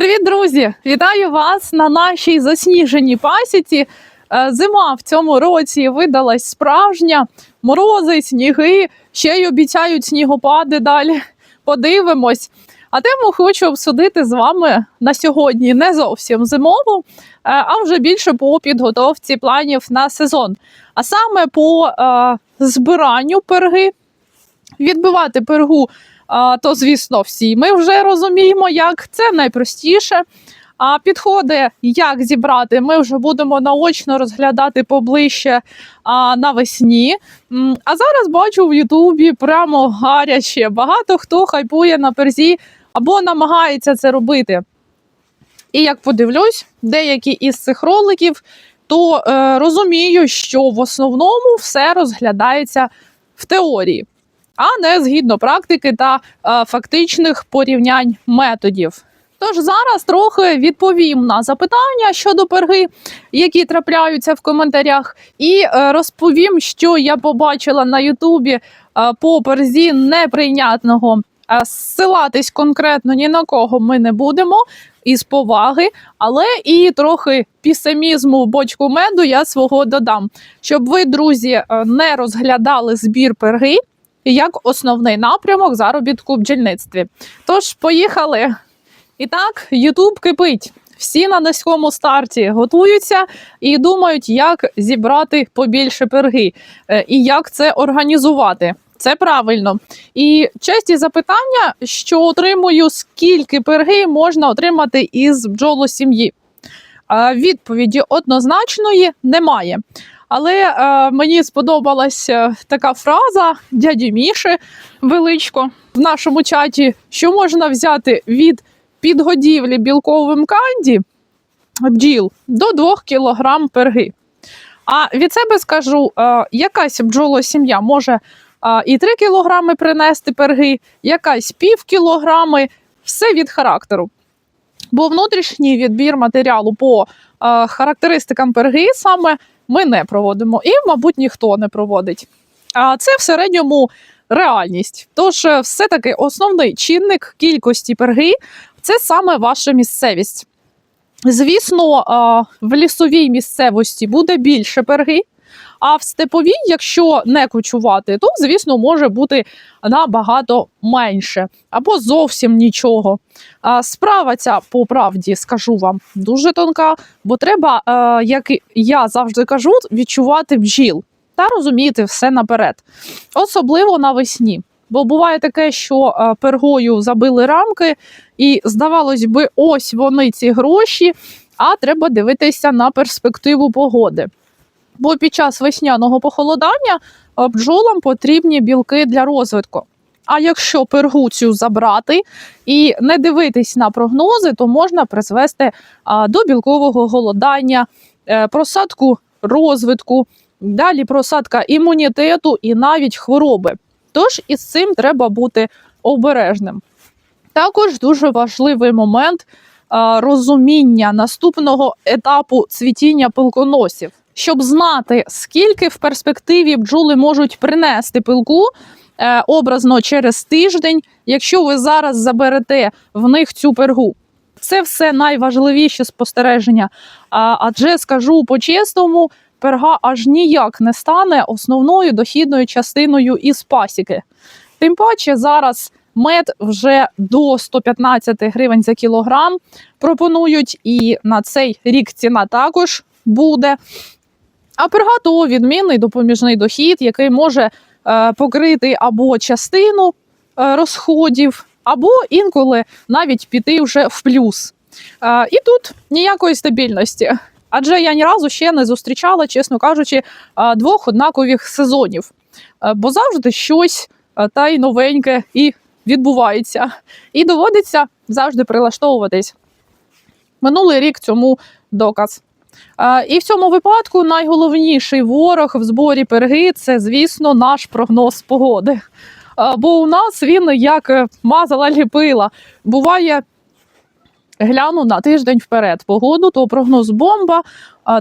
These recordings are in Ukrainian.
Привіт, друзі! Вітаю вас на нашій засніженій пасіці. Е, Зима в цьому році видалась справжня. Морози, сніги, ще й обіцяють снігопади далі. Подивимось. А тему хочу обсудити з вами на сьогодні не зовсім зимову, е, а вже більше по підготовці планів на сезон. А саме по е, збиранню перги. Відбивати пергу то, звісно, всі ми вже розуміємо, як це найпростіше. А підходи, як зібрати, ми вже будемо наочно розглядати поближче а, навесні. А зараз бачу в Ютубі прямо гаряче. Багато хто хайпує на перзі або намагається це робити. І як подивлюсь, деякі із цих роликів, то е, розумію, що в основному все розглядається в теорії а не згідно практики та е, фактичних порівнянь методів. Тож зараз трохи відповім на запитання щодо перги, які трапляються в коментарях, і е, розповім, що я побачила на Ютубі е, по перзі неприйнятного. Ссилатись конкретно ні на кого ми не будемо із поваги, але і трохи пісимізму в бочку меду я свого додам, щоб ви, друзі, не розглядали збір перги як основний напрямок заробітку в бджільництві. Тож, поїхали. І так, Ютуб кипить. Всі на низькому старті готуються і думають, як зібрати побільше перги е, і як це організувати. Це правильно. І часті запитання, що отримую, скільки перги можна отримати із бджолосім'ї. Відповіді однозначної немає. Але е, мені сподобалася така фраза дяді Міші величко в нашому чаті, що можна взяти від підгодівлі білковим канді бджіл до 2 кг перги. А від себе скажу, е, якась бджолосім'я може е, і 3 кг принести перги, якась пів кілограми, все від характеру. Бо внутрішній відбір матеріалу по е, характеристикам перги саме ми не проводимо, і, мабуть, ніхто не проводить. А це в середньому реальність. Тож, е, все-таки основний чинник кількості перги це саме ваша місцевість. Звісно, в лісовій місцевості буде більше перги. А в степовій, якщо не кочувати, то звісно може бути набагато менше або зовсім нічого. Справа ця по правді скажу вам дуже тонка, бо треба, е, як я завжди кажу, відчувати бджіл та розуміти все наперед, особливо навесні. Бо буває таке, що е, пергою забили рамки, і здавалось би, ось вони ці гроші. А треба дивитися на перспективу погоди. Бо під час весняного похолодання е, бджолам потрібні білки для розвитку. А якщо пергу цю забрати і не дивитись на прогнози, то можна призвести до білкового голодання, е, просадку розвитку, далі просадка імунітету і навіть хвороби. Тож із цим треба бути обережним. Також дуже важливий момент розуміння наступного етапу цвітіння пилконосів. Щоб знати, скільки в перспективі бджоли можуть принести пилку е, образно через тиждень, якщо ви зараз заберете в них цю пергу. Це все найважливіші спостереження. Адже скажу по-чесному, перга аж ніяк не стане основною дохідною частиною із пасіки. Тим паче зараз мед вже до 115 гривень за кілограм пропонують, і на цей рік ціна також буде. А перга відмінний допоміжний дохід, який може е, покрити або частину е, розходів, або інколи навіть піти вже в плюс. Е, і тут ніякої стабільності. Адже я ні разу ще не зустрічала, чесно кажучи, двох однакових сезонів. Бо завжди щось та й новеньке і відбувається. І доводиться завжди прилаштовуватись. Минулий рік цьому доказ. Е, І в цьому випадку найголовніший ворог в зборі перги це, звісно, наш прогноз погоди. Е, Бо у нас він як е, мазала ліпила. Буває гляну на тиждень вперед погоду, то прогноз бомба,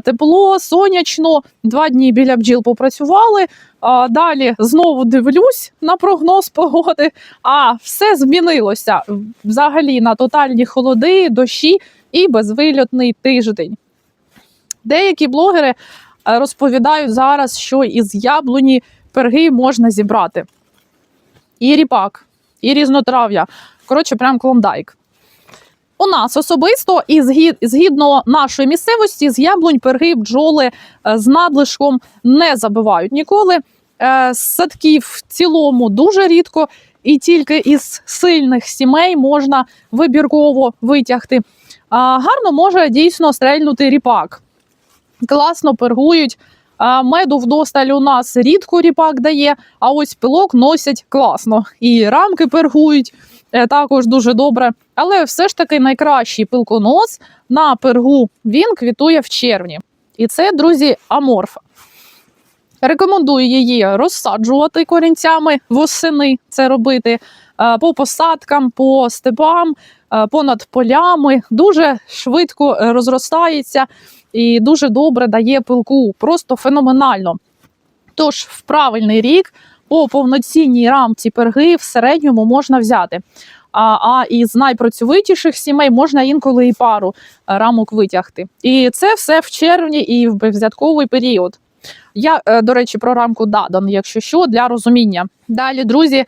тепло, сонячно. Два дні біля бджіл попрацювали. Далі знову дивлюсь на прогноз погоди. А все змінилося взагалі на тотальні холоди, дощі і безвильотний тиждень. Деякі блогери е, розповідають зараз, що із яблуні перги можна зібрати. І ріпак, і різнотрав'я. Коротше, прям клондайк. У нас особисто і згід- згідно нашої місцевості з яблунь перги бджоли е, з надлишком не забивають ніколи. Е, З садків в цілому дуже рідко, і тільки із сильних сімей можна вибірково витягти. А, гарно може дійсно стрельнути ріпак. Класно пергують. Меду вдосталь у нас рідко ріпак дає, а ось пилок носять класно. І рамки пергують е, також дуже добре. Але все ж таки найкращий пилконос на пергу він квітує в червні. І це, друзі, аморфа. Рекомендую її розсаджувати корінцями восени. Це робити е, по посадкам, по степам, е, понад полями. Дуже швидко розростається і дуже добре дає пилку. Просто феноменально. Тож, в правильний рік по повноцінній рамці перги в середньому можна взяти. А, а із найпрацьовитіших сімей можна інколи і пару е, рамок витягти. І це все в червні і в безвзятковий період. Я, е, до речі, про рамку Дадан, якщо що, для розуміння. Далі, друзі,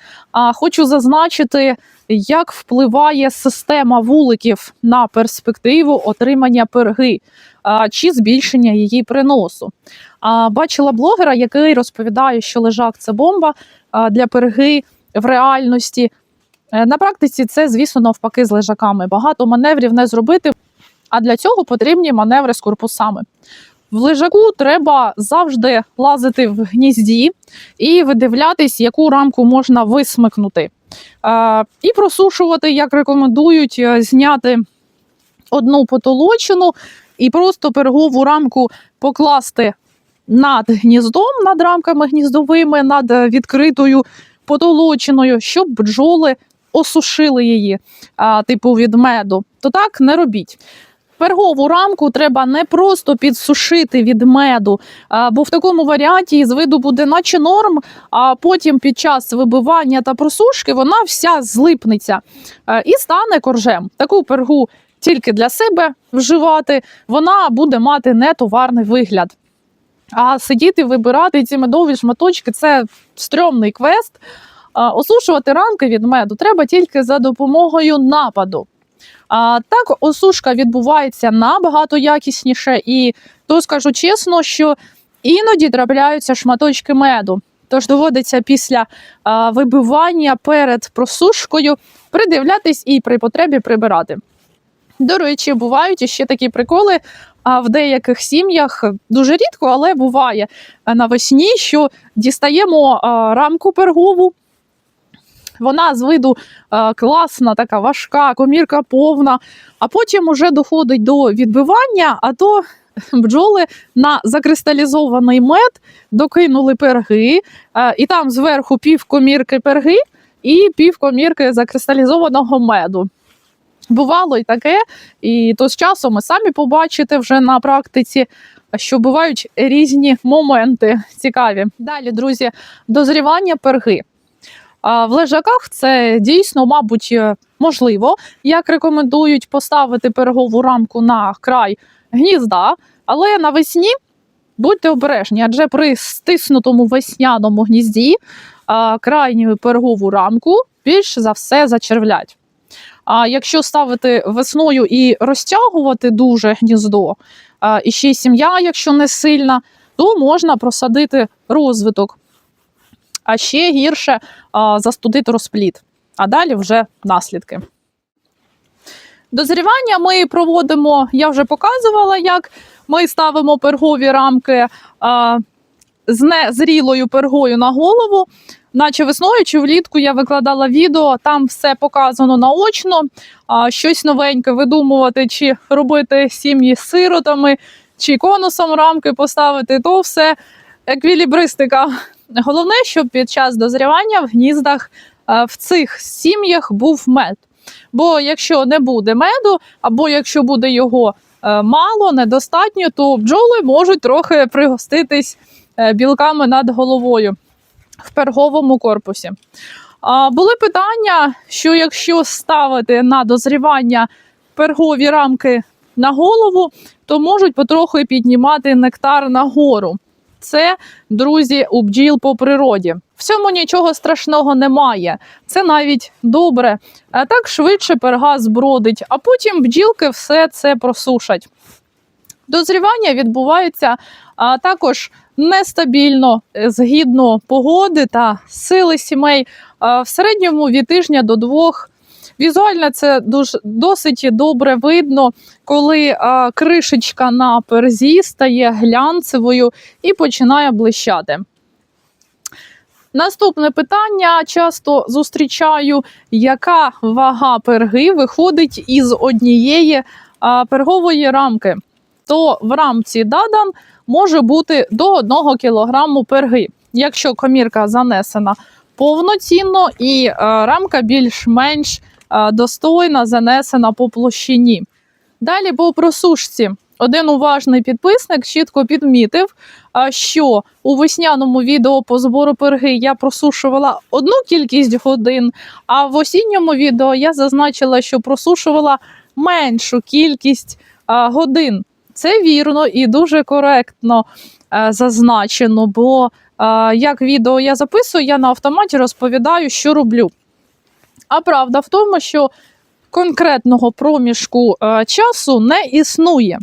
хочу зазначити, як впливає система вуликів на перспективу отримання перги чи збільшення її приносу. Бачила блогера, який розповідає, що лежак це бомба для перги в реальності. Е, На практиці це, звісно, навпаки з лежаками. Багато маневрів не зробити, а для цього потрібні маневри з корпусами. В лежаку треба завжди лазити в гнізді і видивлятись, яку рамку можна висмикнути. І просушувати, як рекомендують, е, зняти одну потолочину і просто пергову рамку покласти над гніздом, над рамками гніздовими, над е, відкритою потолочиною, щоб бджоли осушили її, типу від меду. То так не робіть. Пергову рамку треба не просто підсушити від меду, бо в такому варіанті з виду буде наче норм, а потім під час вибивання та просушки вона вся злипнеться і стане коржем. Таку пергу тільки для себе вживати, вона буде мати нетоварний вигляд. А сидіти, вибирати ці медові шматочки це стрьомний квест. Осушувати рамки від меду треба тільки за допомогою нападу. А так, осушка відбувається набагато якісніше, і то скажу чесно, що іноді трапляються шматочки меду. Тож доводиться після а, вибивання перед просушкою придивлятись і при потребі прибирати. До речі, бувають іще такі приколи. А в деяких сім'ях дуже рідко, але буває навесні, що дістаємо а, рамку пергову. Вона з виду е, класна, така важка, комірка повна. А потім уже доходить до відбивання, а то бджоли на закристалізований мед докинули перги, е, і там зверху пів комірки перги і пів комірки закристалізованого меду. Бувало і таке, і то з часом ми самі побачите вже на практиці, що бувають різні моменти цікаві. Далі, друзі, дозрівання перги. В лежаках це дійсно, мабуть, можливо, як рекомендують поставити пергову рамку на край гнізда, але навесні будьте обережні, адже при стиснутому весняному гнізді крайню пергову рамку більш за все зачервлять. А якщо ставити весною і розтягувати дуже гніздо, і ще сім'я, якщо не сильна, то можна просадити розвиток. А ще гірше застудити розплід. А далі вже наслідки. Дозрівання ми проводимо, я вже показувала, як ми ставимо пергові рамки з незрілою пергою на голову. Наче весною чи влітку я викладала відео, там все показано наочно, щось новеньке видумувати, чи робити сім'ї з сиротами, чи конусом рамки поставити, то все еквілібристика. Головне, щоб під час дозрівання в гніздах е, в цих сім'ях був мед. Бо якщо не буде меду, або якщо буде його е, мало, недостатньо, то бджоли можуть трохи пригоститись е, білками над головою в перговому корпусі. Були питання, що якщо ставити на дозрівання пергові рамки на голову, то можуть потроху піднімати нектар нагору. Це, друзі, у бджіл по природі. В цьому нічого страшного немає. Це навіть добре. А так швидше перга збродить, а потім бджілки все це просушать. Дозрівання відбувається а, також нестабільно е, згідно погоди та сили сімей. В середньому від тижня до двох. Візуально це дуже досить добре видно, коли а, кришечка на перзі стає глянцевою і починає блищати. Наступне питання часто зустрічаю, яка вага перги виходить із однієї а, пергової рамки. То в рамці Дадан може бути до 1 кг перги, якщо комірка занесена повноцінно і е, рамка більш-менш достойна занесена по площині. Далі по просушці. Один уважний підписник чітко підмітив, що у весняному відео по збору перги я просушувала одну кількість годин, а в осінньому відео я зазначила, що просушувала меншу кількість годин. Це вірно і дуже коректно е, зазначено, бо е, як відео я записую, я на автоматі розповідаю, що роблю. А правда в тому, що конкретного проміжку е, часу не існує.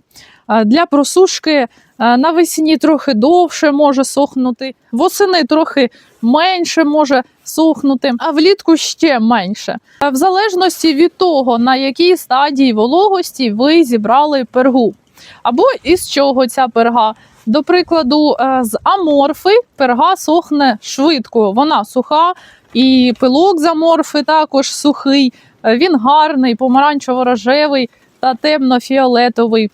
Е, Для просушки е, навесні трохи довше може сохнути, восени трохи менше може сохнути, а влітку ще менше. В залежності від того, на якій стадії вологості ви зібрали пергу, або із чого ця перга. До прикладу, е, з аморфи перга сохне швидко, вона суха, і пилок з аморфи також сухий. Е, Він гарний, помаранчево-рожевий та темно-фіолетовий,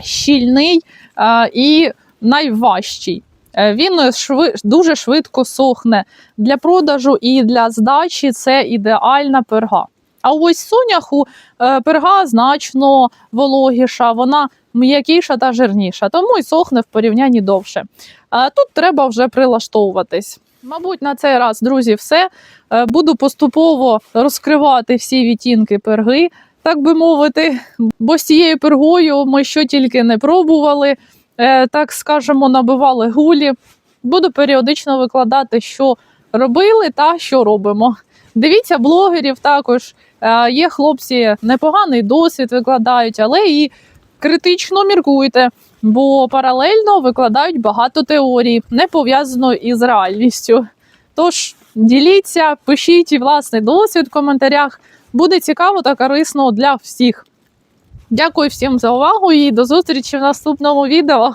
щільний е, і найважчий. Він дуже швидко сохне. Для продажу і для здачі це ідеальна перга. А ось соняху е, перга значно вологіша, вона м'якіша та жирніша, тому і сохне в порівнянні довше. Тут треба вже прилаштовуватись. Мабуть, на цей раз, друзі, все. Е, Буду поступово розкривати всі відтінки перги, так би мовити. Бо з цією пергою ми що тільки не пробували, е, так скажемо, набивали гулі. Буду періодично викладати, що робили та що робимо. Дивіться блогерів також. Е, Є хлопці, непоганий досвід викладають, але і критично міркуйте, бо паралельно викладають багато теорій, не пов'язано із реальністю. Тож діліться, пишіть і власний досвід в коментарях. Буде цікаво та корисно для всіх. Дякую всім за увагу і до зустрічі в наступному відео.